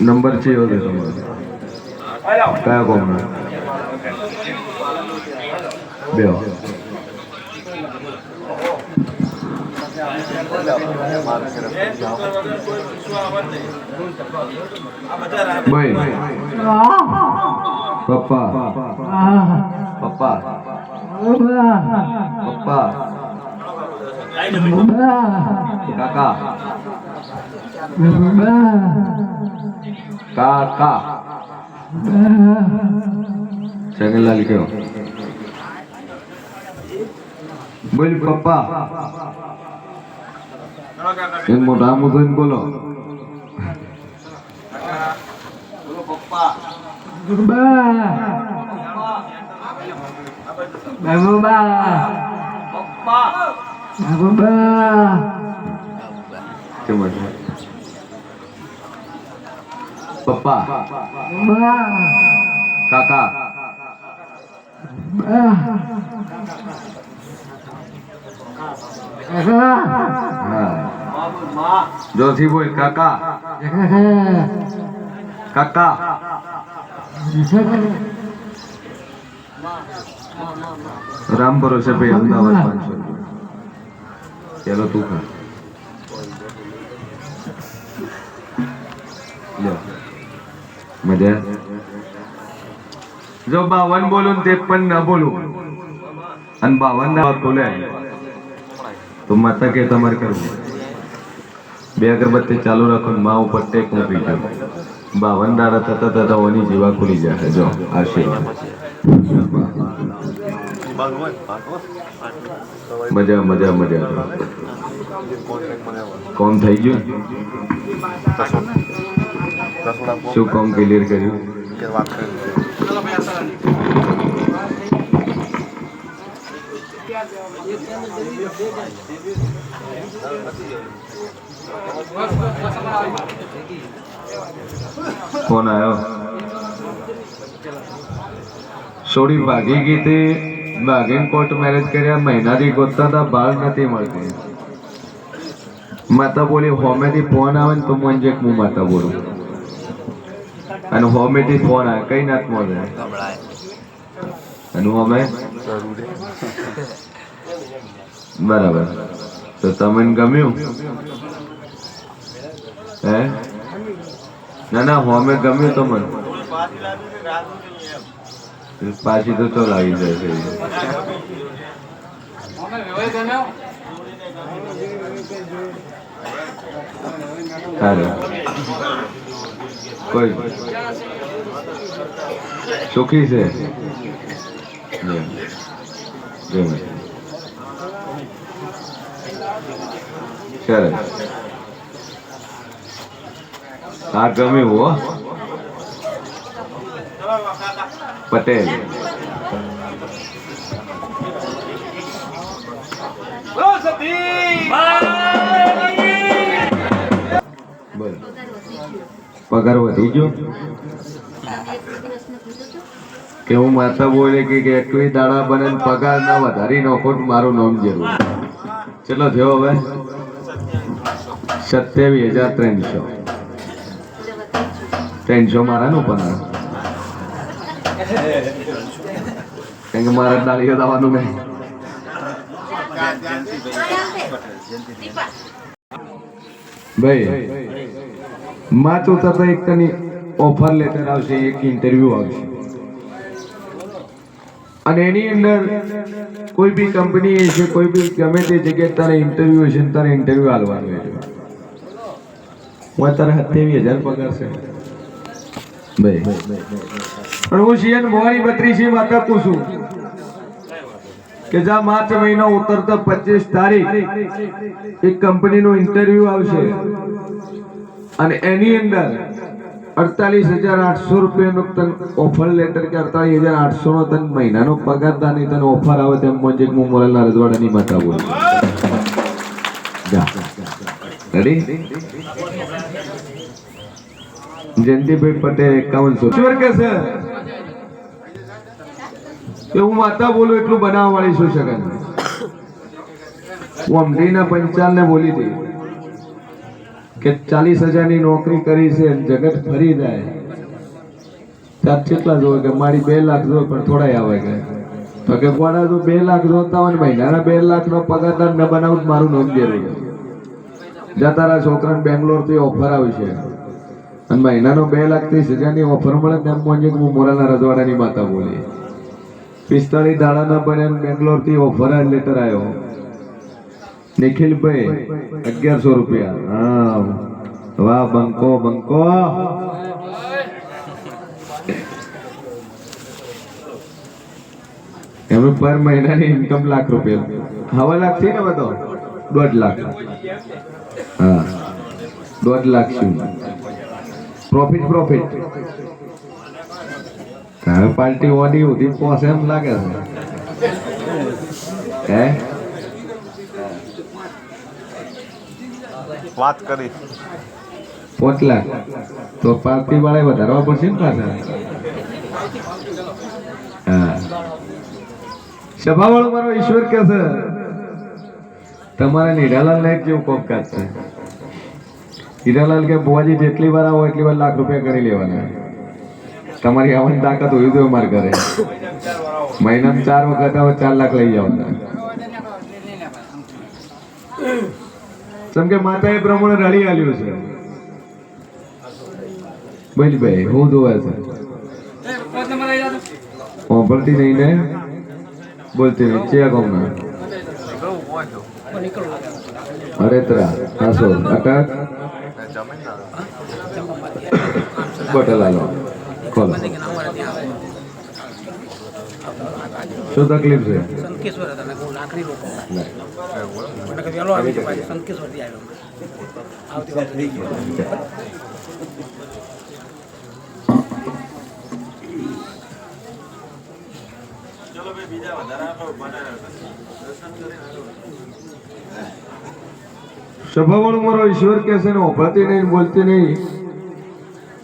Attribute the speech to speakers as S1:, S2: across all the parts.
S1: Number છે એવો છે તમારો. કયા કોમનો બે પપ્પા. પપ્પા. પપ્પા. કાકા. કાકા જંગલાલ કયો બોલ પપ્પા. એમ મોટા મુદન બોલો. કેમ હતું? પપ્પા. કાકા હા જોરથી બોલ કાકા કાકા રામ ભરોસે ભાઈ અમદાવાદ પાંચસો રૂપિયા ચાલો તું ખા લો મજા જો બાવન બોલું ને પણ ન બોલું અને બાવન ના બોલે તો માતા કે તમારે કરવું બે અગરબત્તી ચાલુ રાખો મા ઉપર ટેક મૂકી જાઓ બાવન દાડા થતા થતા ઓની જીવા ખુલી જાય જો આશીર્વાદ મજા મજા મજા કોણ થઈ ગયું શું કોમ ક્લિયર કર્યું? ફોન આવ્યો છોડી ભાગી ગઈ તે ભાગીને કોર્ટ મેરેજ કર્યા મહિનાથી ગોતતા હતા બાળ નથી મળતી. માતા બોલી હોમેથી ફોન આવે ને તો મને હું માતા બોલું. અને હોમેથી ફોન આવે કઈ નાત મળે અને અમે? બરાબર. તો તમને ગમ્યું? હે? ના ના હોમે ગમ્યું તો મને પાછી તો ચો લાગી જશે સારું કોઈ સુખી છે. સરસ આ ગમ્યું હો પટેલ પગાર વધી ગયો? કે હું માતા બોલે કે એકવી દાડા બને પગાર ના વધારી નોખો મારું નામ જરૂર. ચલો થયો હવે. સત્યાવીસ હજાર ત્રણસો. ત્રણસો મારા નું પણ કેમ કે મારા ડાળીઓ દાવાનું નહીં. ભાઈ માં તો એક તને ઓફર લેટર આવશે એક ઇન્ટરવ્યુ આવશે. અને એની અંદર કોઈ બી કંપની છે કોઈ બી ગમે તે જગ્યાએ તારે ઇન્ટરવ્યુ હશે તારે ઇન્ટરવ્યુ આલવાનું છે. હું તારે સત્યાવીસ હજાર પગાર છે. ભાઈ. પણ હું શિયન મોહની બત્રીસી માતા પૂછું કે જા માર્ચ મહિનો ઉતરતો પચીસ તારીખ એક કંપનીનું ઇન્ટરવ્યુ આવશે. અને એની અંદર અડતાલીસ હજાર આઠસો રૂપિયાનો તને ઓફર લેટર કે અડતાલીસ હજાર આઠસો નો તને મહિનાનો પગાર તાની તને ઓફર આવે તેમ મોજે હું મોરલના રજવાડાની માતા બોલું રેડી જયંતિભાઈ પટેલ એકાવનસો. ઈશ્વર કે છે? કે હું માતા બોલું એટલું બનાવવા વાળી શું શકે હું અમરીના પંચાલ ને બોલી હતી. કે ચાલીસ હજારની નોકરી કરી છે જગત ફરી જાય. ત્યાં કેટલા જોવે કે મારી બે લાખ જોવે પણ થોડા આવે કે. તો કે કોના તો બે લાખ જોતા હોય ને મહિનાના બે લાખ નો પગારદાર ન બનાવું મારું નામ દે રહ્યું જા તારા છોકરાને બેંગ્લોરથી ઓફર આવશે અને મહિનાનો બે લાખ ત્રીસ હજારની ઓફર મળે તેમ પહોંચે હું મોરાના રજવાડાની માતા બોલી. પિસ્તાળીસ દાડાના બને બેંગ્લોરથી ઓફર લેટર આવ્યો. નિખિલભાઈ, અગિયારસો રૂપિયા. હા. વાહ, બંકો બંકો. એમનું પર મહિનાની ઇન્કમ લાખ રૂપિયા. હવા લાખથી ને બધો? દોઢ લાખ. હા. દોઢ લાખ શું પ્રોફિટ પ્રોફિટ હવે પાર્ટી ઓડી ઉધી પોસે એમ લાગે છે. હે?
S2: વાત કરી.
S1: પાંચ લાખ તો પાર્ટી વાળા વધારવા પડશે ને પાછા? હા. સભાવાળો મારો ઈશ્વર કે છે, તમારે નિરાલાલ ને કેવું કોમકાજ છે. હીરાલાલ કે, બુવાજી, જેટલી વાર આવો, એટલી વાર લાખ રૂપિયા કરી લેવાના. તમારી આવવાની તાકાત હોય તો મારે ઘરે. મહિનામાં ચાર વખત આવો, ચાર લાખ લઈ જવાના. જેમ કે એ પ્રમાણે રડી આલ્યું છે. બોલી ભાઈ હું જોવે છે? સાંભળતી નહીં ને? બોલતી નહીં ચિયા અરે અરેત્રા હાસો અટક
S2: જમીન
S1: બોટલ ખોલો. શું તકલીફ છે?
S3: સંકેશ્વર હતા મેં લાકડી રોકો મને કે વહેલો આવી જાય સંકેશ્વરથી આવ્યો. આવતી વાત થઈ ગયો
S1: સ્વભાવવાળો મારો ઈશ્વર કે છે ને ઓભળતી નહીં બોલતી નહીં.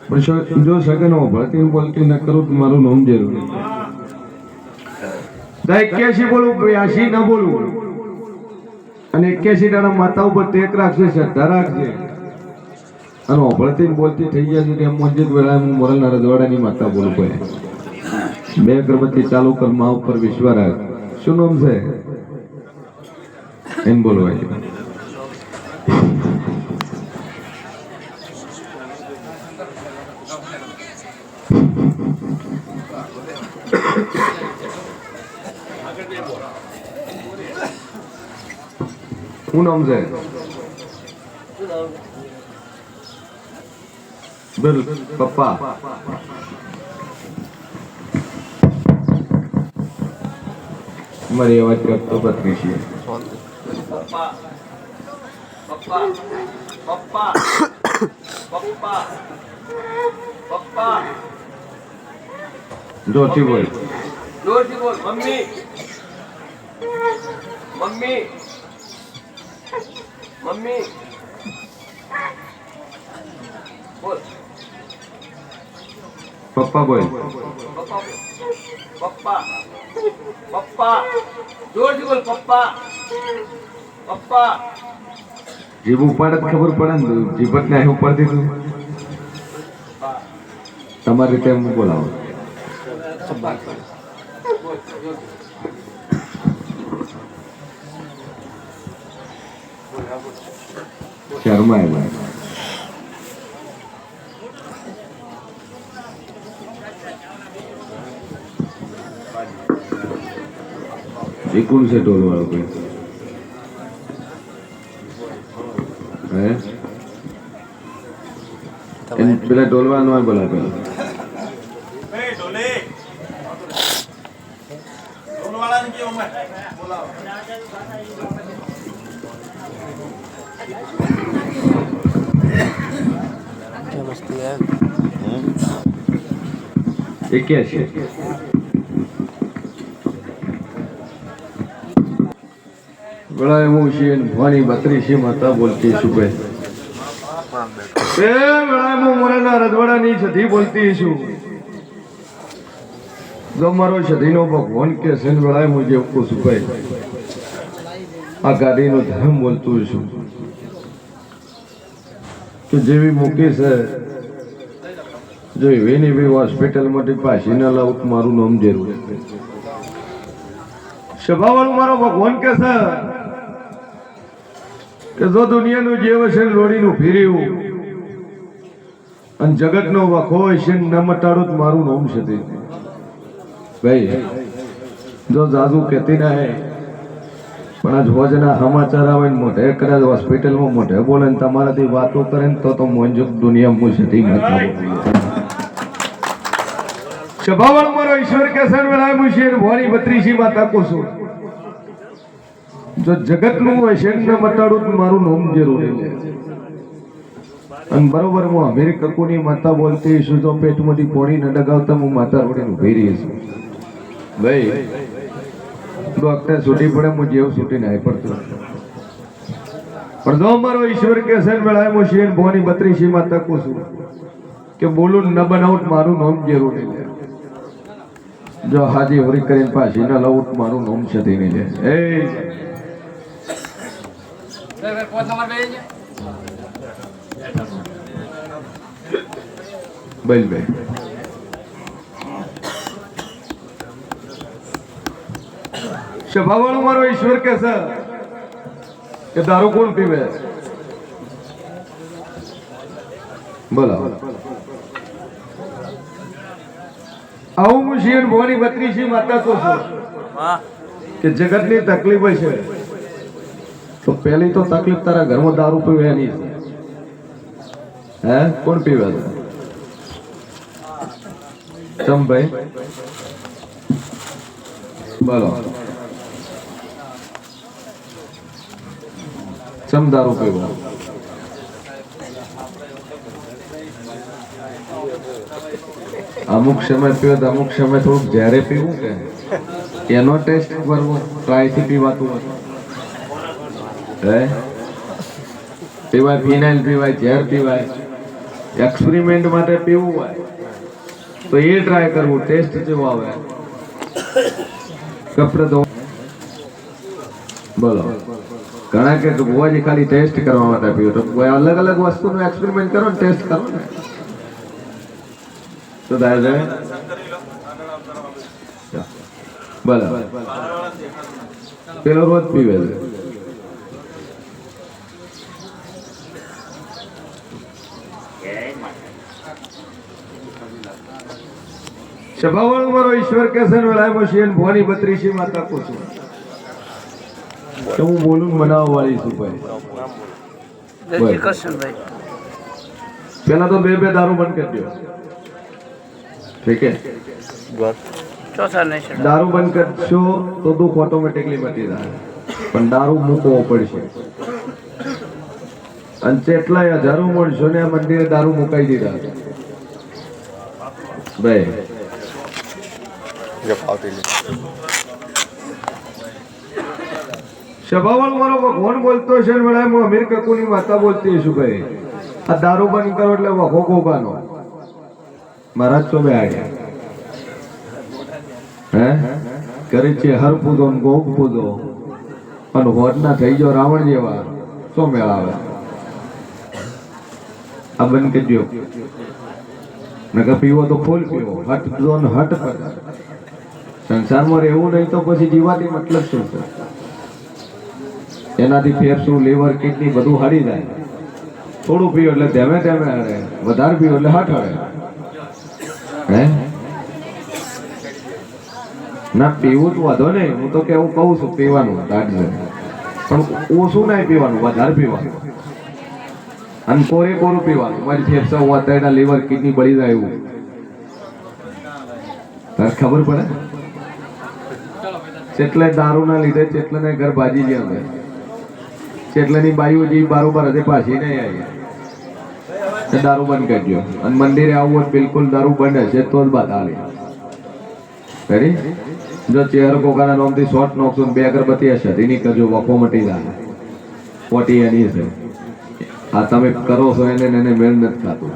S1: પણ જો શકે ને ઓભળતી ને બોલતી ન કરું તો મારું નામ જરૂરી એક્યાસી બોલું? બ્યાસી ન બોલું? અને એક્યાસી દાડા માતા ઉપર ટેક રાખશે, શ્રદ્ધા રાખશે અને ઓભળતી બોલતી થઈ ગયા છે એમ મંજિત વેળા મોરલના રજવાડાની માતા બોલું પડે બે અગરબત્તી ચાલુ કર, મા ઉપર વિશ્વા રાખ. શું નામ છે? એમ બોલવાય. શું નામ છે બિલ પપ્પા મારી અવાજ કરતો પત્ની છે જોથી બોલ
S4: જોરથી બોલ મમ્મી મમ્મી મમ્મી બોલ
S1: પપ્પા બોલ
S4: પપ્પા પપ્પા જોરથી બોલ પપ્પા પપ્પા
S1: જીભ ઉપાડે ખબર પડે ને જીભત ને અહીં ઉપાડતી તું તમારી રીતે હું બોલાવો શર્મા એલા એ કોણ છે ટોલ વાળો કોઈ હે પેલા ટોલવા નો બોલા પેલા એ કે છે? બળા છે ભવાની હું મોરાના રજવાડાની છધી બોલતી ભગવાન કે છે બળા હું જે છું ભાઈ. આ ગાડીનો ધર્મ બોલતું છું. જેવી મૂકી છે જો વેનીભાઈ હોસ્પિટલમાંથી પાછી ન લાવું મારું નામ જરૂર સભાવાળું મારો ભગવાન કે છે કે જો દુનિયાનું જીવ હશે લોડીનું ફેર્યું અને જગતનો વખો હશે ને મટાડું તો મારું નામ છે તે. ભાઈ, જો જાદુ કહેતી ના હે, પણ આજ હોજના સમાચાર આવે ને મોઢે કદાચ હોસ્પિટલમાં, મોઢે બોલે તમારાથી વાતો કરે ને તો તો મોંજુક દુનિયા મુસતી ન સ્વભાવન મારો ઈશ્વર કે સન વેળાય મુશી ને ભોરી બત્રીસી માં તાકો છું. જો જગતનું હશે ને મટાડું તો મારું નામ જરૂરી છે. અને બરોબર હું અમેરિક કકુની માતા બોલતી છું તો પેટમાંથી પોણી ન ડગાવતા, હું માતા રોડે ઊભી રહી છું. ભાઈ ડોક્ટર છૂટી પડે, હું જેવું છૂટી નાય પડતો. પણ જો મારો ઈશ્વર કે છે વેળાએ હું શેર ભોની બત્રીસી માં તકું છું. કે બોલું ન બનાવું મારું નામ જરૂરી છે. જો હાજી હોરી કરીને પાછી ના લઉં મારું નામ છે તેની છે એ.
S3: પોત નંબર બે છે
S1: ભાઈ સભાવાળો મારો ઈશ્વર કે છે? કે દારૂ કોણ પીવે? બોલો આવું હું શિયન ભવાની બત્રીસી માતા તો છું. કે જગતની તકલીફ છે. તો પહેલી તો તકલીફ તારા ઘરમાં દારૂ પીવે એની હે? કોણ પીવે છે? ચમ ભાઈ બોલો. ચમ દારૂ પીવો? અમુક સમય પીવો તો અમુક સમય થોડુંક જ્યારે પીવું કે, એનો ટેસ્ટ કરવો ટ્રાયથી પીવાતું હોય. હે? પીવાય ફિનાઇલ પીવાય, ઝેર પીવાય એક્સપેરિમેન્ટ માટે પીવું હોય, તો એ ટ્રાય કરવું ટેસ્ટ જેવો આવે. કપડે તો બોલો. ઘણા કે ભુવાજી ખાલી ટેસ્ટ કરવા માટે પીવો. તો કોઈ અલગ અલગ વસ્તુનો એક્સપેરિમેન્ટ કરો ને ટેસ્ટ કરો ને. તો થાય છે બોલો પેલો રોજ પીવે છે સભાવાળો મારો ઈશ્વર કે છે અને વેળાએ મશીન ભવાની બત્રીસી માં તકો છું. તો હું બોલું મનાવવા વાળી છું ભાઈ.
S3: જય શ્રી કૃષ્ણભાઈ
S1: પેલા તો બે બે દારૂ બંધ કરી દો
S3: ચોથા નહીં
S1: દારૂ બંધ કરશો તો દુઃખ ઓટોમેટિકલી મટી જાય. પણ દારૂ મૂકવો પડશે. અને જેટલાય હજારો મળશો ને આ મંદિરે દારૂ મુકાઈ દીધા. ભાઈ. સભાવાલ મારો ભગવાન બોલતો છે ને વળાય હું અમીર કકુની માતા બોલતી છું ભાઈ. આ દારૂ બંધ કરો એટલે વખો ગોગાનો મહારાજ તો બે આવ્યા હે? કરે છે હર પૂજો ને ગોપ પૂજો અને હોદના થઈ ગયો રાવણ જેવા શું મેળાવે આ બંધ કરજો. નકર પીવો તો ફૂલ પીવો. હટ જો ને હટ પર. સંસારમાં રહેવું નહીં તો પછી જીવાથી મતલબ શું છે? એનાથી ફેફસું લીવર, કિડની બધું હળી જાય. થોડું પીવો એટલે ધેમે ધેમે હળે. વધારે પીવો એટલે હટ હળે. હે ના, પીવું જ વાંધો નહીં. હું તો કેવું કહું છું, પીવાનું, દાઢ પણ ઓછું નહીં પીવાનું? વધારે પીવાનું. અને કોરે કોરું પીવાનું? મારી ફેફસા વાતરડા લીવર કિડની બળી જાય એવું. તારે ખબર પડે? જેટલે દારૂના લીધે ચેટલે ઘર ભાજી ગયા અમે. જેટલાની બાઈઓ જે બારોબાર હતી પાછી નહીં આવી. તો દારૂ બંધ કરજો અને મંદિરે આવવું બિલકુલ દારૂ બંધ હશે તો જ બાદ હાલે. રેડી જો ચેર કોકાના નામથી શોર્ટ નોખશો બે અગરબત્તી હશે એની કરજો વખો મટી જાય. પોટી એની છે. આ તમે કરો છો એને એને મેળ નથી ખાતું.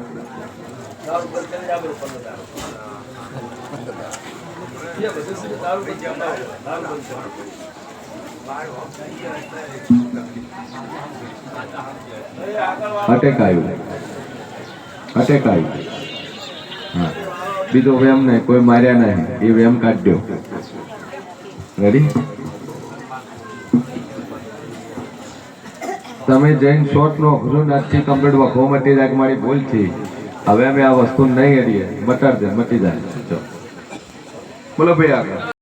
S1: અટેક આવ્યું. અટેક આવ્યું હા. બીજો વેમ નહીં, કોઈ માર્યા નહીં. એ વેમ કાઢ્યો. રેડી તમે જૈન શોર્ટ નો હજુ નથી કમ્પ્લીટ વખો મટી જાય મારી ભૂલ છે હવે અમે આ વસ્તુ નહીં હરીએ મટાડ દે મટી જાય. બોલો ભાઈ આગળ.